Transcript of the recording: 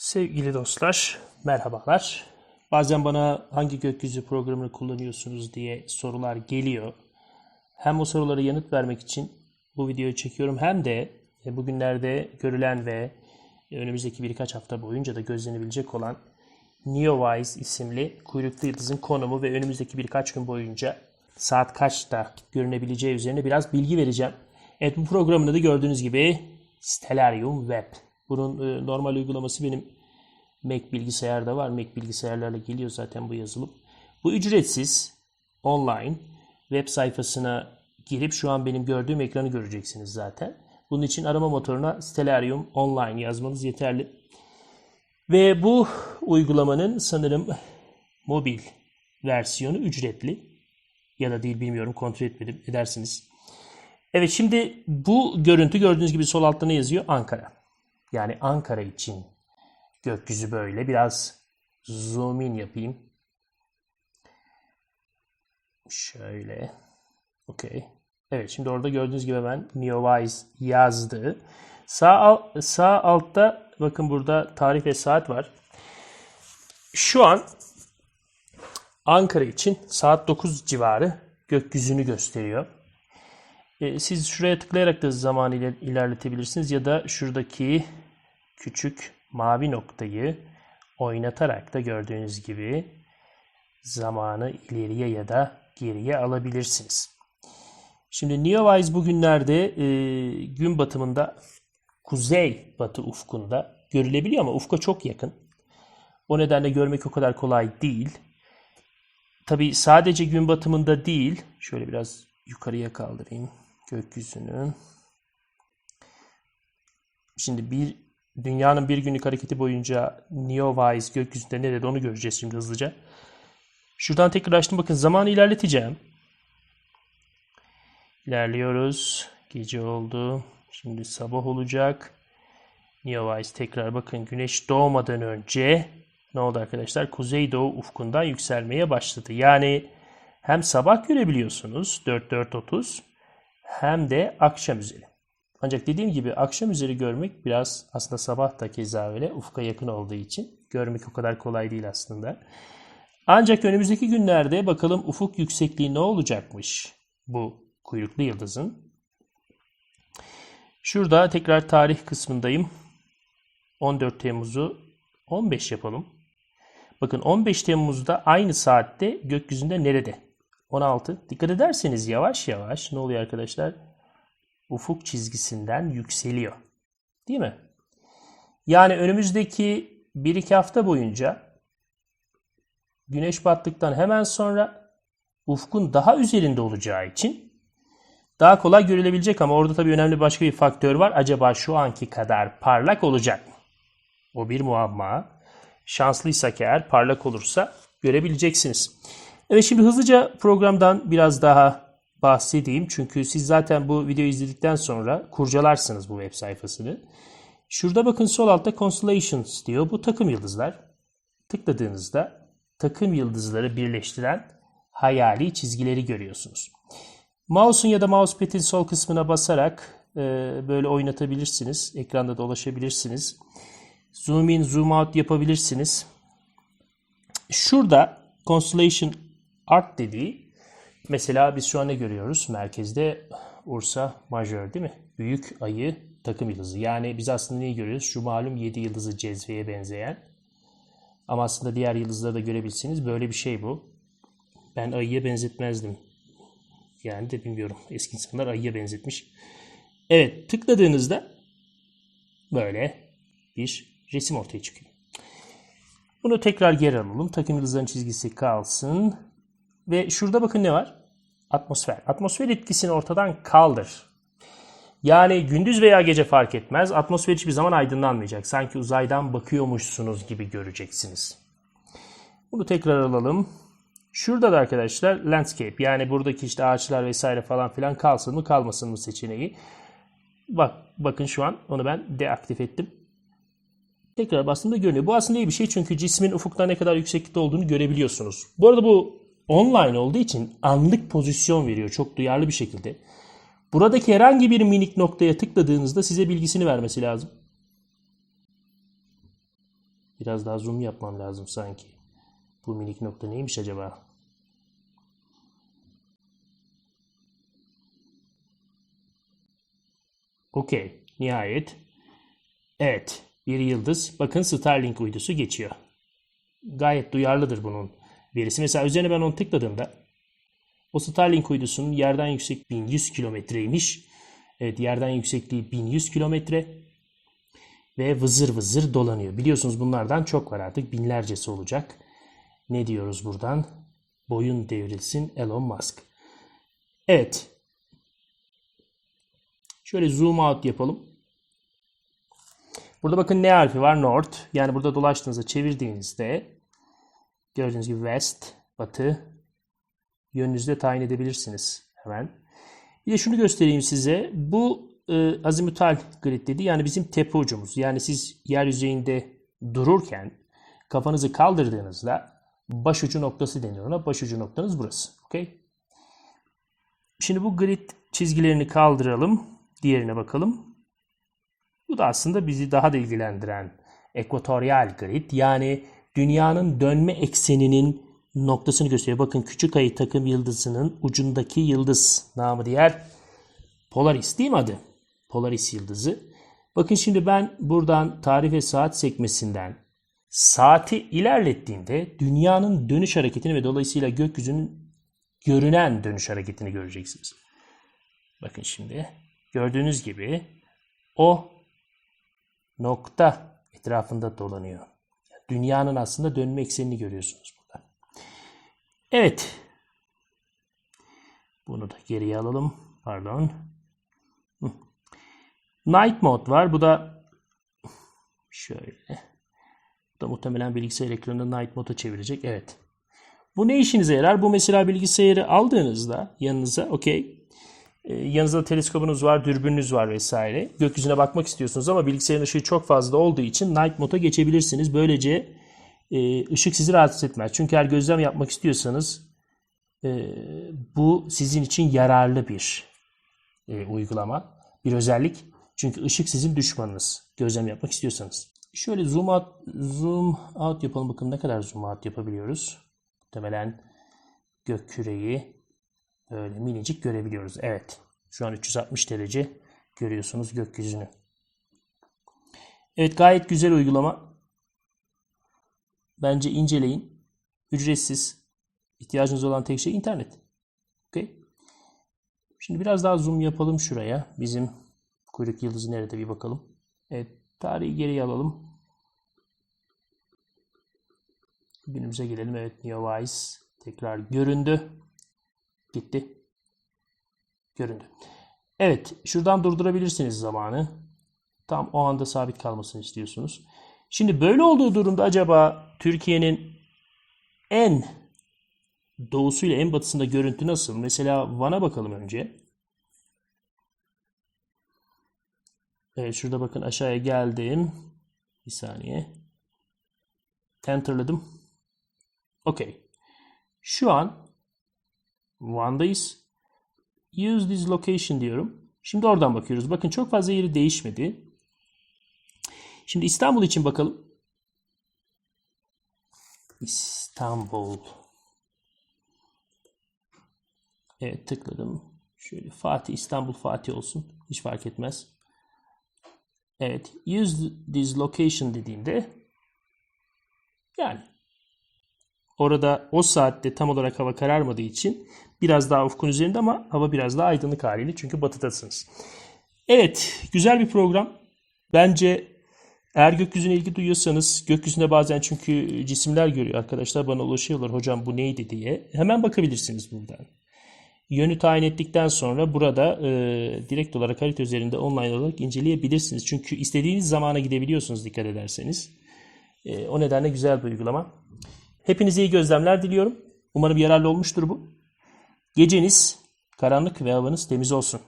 Sevgili dostlar, merhabalar. Bazen bana hangi gökyüzü programını kullanıyorsunuz diye sorular geliyor. Hem o sorulara yanıt vermek için bu videoyu çekiyorum hem de e, bugünlerde görülen ve önümüzdeki birkaç hafta boyunca da gözlenebilecek olan Neowise isimli kuyruklu yıldızın konumu ve önümüzdeki birkaç gün boyunca saat kaçta görünebileceği üzerine biraz bilgi vereceğim. Evet bu programda da gördüğünüz gibi Stellarium Web. Bunun e, normal uygulaması benim Mac bilgisayarda var. Mac bilgisayarlarla geliyor zaten bu yazılım. Bu ücretsiz online web sayfasına girip şu an benim gördüğüm ekranı göreceksiniz zaten. Bunun için arama motoruna Stellarium Online yazmanız yeterli. Ve bu uygulamanın sanırım mobil versiyonu ücretli. Ya da değil bilmiyorum kontrol etmedim edersiniz. Evet şimdi bu görüntü gördüğünüz gibi sol altta ne yazıyor? Ankara. Yani Ankara için gökyüzü böyle. Biraz zoom in yapayım. Şöyle. Okey. Evet şimdi orada gördüğünüz gibi ben Neowise yazdı. Sağ, sağ altta bakın burada tarih ve saat var. Şu an Ankara için saat 9 civarı gökyüzünü gösteriyor. E, Siz şuraya tıklayarak da zamanı iler- ilerletebilirsiniz ya da şuradaki küçük mavi noktayı oynatarak da gördüğünüz gibi zamanı ileriye ya da geriye alabilirsiniz. Şimdi Neowise bugünlerde e, gün batımında kuzey batı ufkunda görülebiliyor ama ufka çok yakın. O nedenle görmek o kadar kolay değil. Tabi sadece gün batımında değil, şöyle biraz yukarıya kaldırayım gökyüzünü. Şimdi bir dünyanın bir günlük hareketi boyunca Neowise gökyüzünde nerede onu göreceğiz şimdi hızlıca. Şuradan tekrar açtım bakın zamanı ilerleteceğim. İlerliyoruz. Gece oldu. Şimdi sabah olacak. Neowise tekrar bakın güneş doğmadan önce ne oldu arkadaşlar? Kuzeydoğu ufkundan yükselmeye başladı. Yani hem sabah görebiliyorsunuz 4-4-30 hem de akşam üzeri. Ancak dediğim gibi akşam üzeri görmek biraz aslında sabah da keza öyle ufka yakın olduğu için görmek o kadar kolay değil aslında. Ancak önümüzdeki günlerde bakalım ufuk yüksekliği ne olacakmış bu kuyruklu yıldızın. Şurada tekrar tarih kısmındayım. 14 Temmuz'u 15 yapalım. Bakın 15 Temmuz'da aynı saatte gökyüzünde nerede? 16. Dikkat ederseniz yavaş yavaş ne oluyor arkadaşlar? Ufuk çizgisinden yükseliyor. Değil mi? Yani önümüzdeki 1-2 hafta boyunca güneş battıktan hemen sonra ufkun daha üzerinde olacağı için daha kolay görülebilecek ama orada tabii önemli başka bir faktör var. Acaba şu anki kadar parlak olacak mı? O bir muamma. Şanslıysak eğer parlak olursa görebileceksiniz. Evet şimdi hızlıca programdan biraz daha bahsedeyim. Çünkü siz zaten bu videoyu izledikten sonra kurcalarsınız bu web sayfasını. Şurada bakın sol altta Constellations diyor. Bu takım yıldızlar. Tıkladığınızda takım yıldızları birleştiren hayali çizgileri görüyorsunuz. Mouse'un ya da mousepad'in sol kısmına basarak e, böyle oynatabilirsiniz. Ekranda dolaşabilirsiniz. Zoom in, zoom out yapabilirsiniz. Şurada Constellation Art dediği mesela biz şu an ne görüyoruz? Merkezde Ursa Majör değil mi? Büyük ayı takım yıldızı. Yani biz aslında neyi görüyoruz? Şu malum 7 yıldızı cezveye benzeyen. Ama aslında diğer yıldızları da görebilsiniz. Böyle bir şey bu. Ben ayıya benzetmezdim. Yani de bilmiyorum. Eski insanlar ayıya benzetmiş. Evet tıkladığınızda böyle bir resim ortaya çıkıyor. Bunu tekrar geri alalım. Takım yıldızların çizgisi kalsın. Ve şurada bakın ne var? Atmosfer. Atmosfer etkisini ortadan kaldır. Yani gündüz veya gece fark etmez. Atmosfer hiçbir zaman aydınlanmayacak. Sanki uzaydan bakıyormuşsunuz gibi göreceksiniz. Bunu tekrar alalım. Şurada da arkadaşlar landscape yani buradaki işte ağaçlar vesaire falan filan kalsın mı kalmasın mı seçeneği. Bak bakın şu an onu ben deaktif ettim. Tekrar bastığımda görünüyor. Bu aslında iyi bir şey çünkü cismin ufukta ne kadar yükseklikte olduğunu görebiliyorsunuz. Bu arada bu online olduğu için anlık pozisyon veriyor çok duyarlı bir şekilde. Buradaki herhangi bir minik noktaya tıkladığınızda size bilgisini vermesi lazım. Biraz daha zoom yapmam lazım sanki. Bu minik nokta neymiş acaba? Okey. Nihayet. Evet. Bir yıldız. Bakın Starlink uydusu geçiyor. Gayet duyarlıdır bunun verisi. Mesela üzerine ben onu tıkladığımda o Starlink uydusunun yerden yüksek 1100 kilometreymiş. Evet yerden yüksekliği 1100 kilometre ve vızır vızır dolanıyor. Biliyorsunuz bunlardan çok var artık binlercesi olacak. Ne diyoruz buradan? Boyun devrilsin Elon Musk. Evet. Şöyle zoom out yapalım. Burada bakın ne harfi var? North. Yani burada dolaştığınızda çevirdiğinizde gördüğünüz gibi west, batı yönünüzde tayin edebilirsiniz hemen. Bir de şunu göstereyim size. Bu e, azimutal grid dedi. Yani bizim tepe ucumuz. Yani siz yer yüzeyinde dururken kafanızı kaldırdığınızda başucu noktası deniyor ona. Başucu noktanız burası. Okay? Şimdi bu grid çizgilerini kaldıralım. Diğerine bakalım. Bu da aslında bizi daha da ilgilendiren ekvatoryal grid. Yani dünyanın dönme ekseninin noktasını gösteriyor. Bakın küçük ayı takım yıldızının ucundaki yıldız namı diğer Polaris değil mi adı? Polaris yıldızı. Bakın şimdi ben buradan tarih ve saat sekmesinden saati ilerlettiğimde dünyanın dönüş hareketini ve dolayısıyla gökyüzünün görünen dönüş hareketini göreceksiniz. Bakın şimdi gördüğünüz gibi o nokta etrafında dolanıyor. Dünyanın aslında dönme eksenini görüyorsunuz burada. Evet. Bunu da geriye alalım. Pardon. Night mode var. Bu da şöyle. Bu da muhtemelen bilgisayar ekranını night mode'a çevirecek. Evet. Bu ne işinize yarar? Bu mesela bilgisayarı aldığınızda yanınıza okey. Ee, yanınızda teleskobunuz var, dürbününüz var vesaire. Gökyüzüne bakmak istiyorsunuz ama bilgisayarın ışığı çok fazla olduğu için night mode'a geçebilirsiniz. Böylece e, ışık sizi rahatsız etmez. Çünkü eğer gözlem yapmak istiyorsanız e, bu sizin için yararlı bir e, uygulama, bir özellik. Çünkü ışık sizin düşmanınız. Gözlem yapmak istiyorsanız. Şöyle zoom out, zoom out yapalım. Bakın ne kadar zoom out yapabiliyoruz. Muhtemelen gök küreyi böyle minicik görebiliyoruz. Evet. Şu an 360 derece görüyorsunuz gökyüzünü. Evet gayet güzel uygulama. Bence inceleyin. Ücretsiz. İhtiyacınız olan tek şey internet. Okay. Şimdi biraz daha zoom yapalım şuraya. Bizim kuyruk yıldızı nerede bir bakalım. Evet. Tarihi geriye alalım. Günümüze gelelim. Evet. Neowise tekrar göründü. Gitti. Göründü. Evet. Şuradan durdurabilirsiniz zamanı. Tam o anda sabit kalmasını istiyorsunuz. Şimdi böyle olduğu durumda acaba Türkiye'nin en doğusuyla en batısında görüntü nasıl? Mesela Van'a bakalım önce. Evet şurada bakın aşağıya geldim. Bir saniye. Enter'ladım. Okey. Şu an Van'dayız. Use this location diyorum. Şimdi oradan bakıyoruz. Bakın çok fazla yeri değişmedi. Şimdi İstanbul için bakalım. İstanbul. Evet tıkladım. Şöyle Fatih İstanbul Fatih olsun. Hiç fark etmez. Evet. Use this location dediğimde yani orada o saatte tam olarak hava kararmadığı için biraz daha ufkun üzerinde ama hava biraz daha aydınlık haliyle çünkü batıdasınız. Evet. Güzel bir program. Bence eğer gökyüzüne ilgi duyuyorsanız, gökyüzünde bazen çünkü cisimler görüyor arkadaşlar bana ulaşıyorlar hocam bu neydi diye. Hemen bakabilirsiniz buradan. Yönü tayin ettikten sonra burada e, direkt olarak harita üzerinde online olarak inceleyebilirsiniz. Çünkü istediğiniz zamana gidebiliyorsunuz dikkat ederseniz. E, o nedenle güzel bir uygulama. Hepinize iyi gözlemler diliyorum. Umarım yararlı olmuştur bu. Geceniz karanlık ve havanız temiz olsun.